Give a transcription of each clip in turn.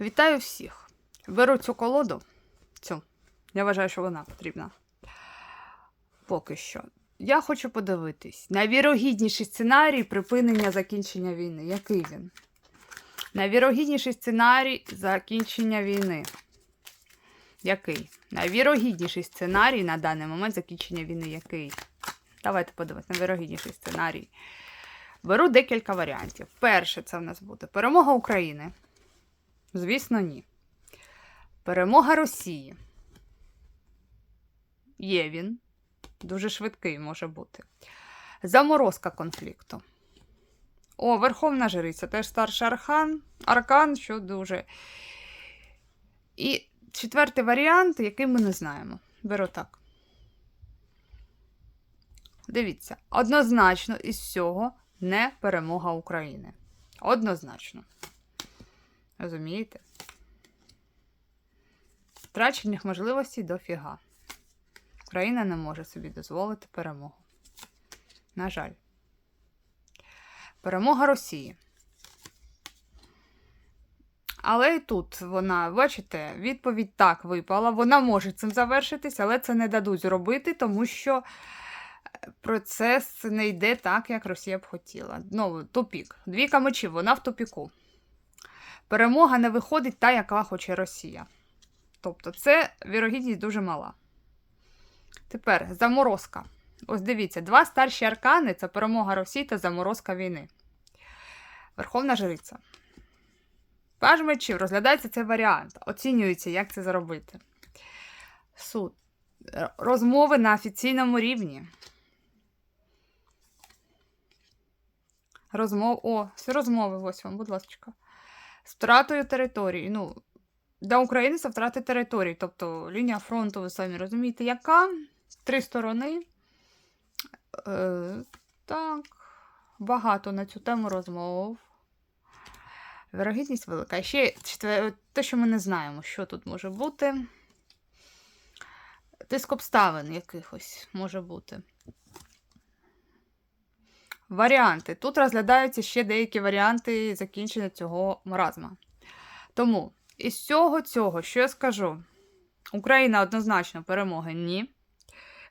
Вітаю всіх! Беру цю колоду. Цю. Я вважаю, що вона потрібна. Поки що. Я хочу подивитись. Найвірогідніший сценарій припинення закінчення війни. Який він? Найвірогідніший сценарій закінчення війни. Який? Найвірогідніший сценарій на даний момент закінчення війни який? Давайте подивимось. Найвірогідніший сценарій. Беру декілька варіантів. Перше, це в нас буде перемога України. Звісно, ні. Перемога Росії. Є він. Дуже швидкий може бути. Заморозка конфлікту. О, Верховна Жриця. Теж старший архан. Аркан, що дуже. І четвертий варіант, який ми не знаємо. Беру так. Дивіться, однозначно із всього не перемога України. Однозначно. Розумієте? Втрачених можливостей дофіга. Україна не може собі дозволити перемогу. На жаль. Перемога Росії. Але і тут вона, бачите, відповідь так випала. Вона може цим завершитись, але це не дадуть зробити, тому що процес не йде так, як Росія б хотіла. Ну, тупік. Двійка мечів, вона в тупіку. Перемога не виходить та, яка хоче Росія. Тобто, це вірогідність дуже мала. Тепер заморозка. Ось дивіться, два старші аркани це перемога Росії та заморозка війни. Верховна Жриця. Паж мечів розглядається цей варіант. Оцінюється, як це зробити. Суд. Розмови на офіційному рівні. Розмов... О, всі розмови, ось вам, будь ласка. З втратою території. Ну, для України це втрати території. Тобто лінія фронту, ви самі розумієте, яка? Три сторони. Е, так, багато на цю тему розмов. Вірогідність велика. Ще те, що ми не знаємо, що тут може бути. Тиск обставин якихось може бути. Варіанти. Тут розглядаються ще деякі варіанти закінчення цього маразма. Тому із всього цього, що я скажу, Україна однозначно перемоги ні.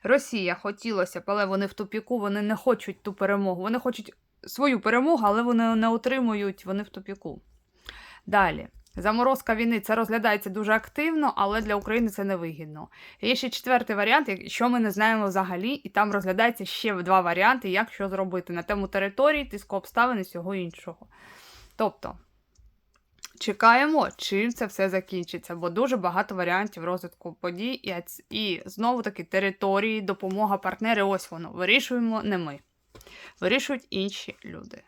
Росія хотілося б, але вони в тупіку, вони не хочуть ту перемогу. Вони хочуть свою перемогу, але вони не отримують, вони в тупіку. Далі. Заморозка війни це розглядається дуже активно, але для України це невигідно. Є ще четвертий варіант, що ми не знаємо взагалі, і там розглядається ще два варіанти, як що зробити на тему території, тиску обставин і всього іншого. Тобто, чекаємо, чим це все закінчиться, бо дуже багато варіантів розвитку подій, і, і знову таки території, допомога, партнери, ось воно. Вирішуємо не ми. Вирішують інші люди.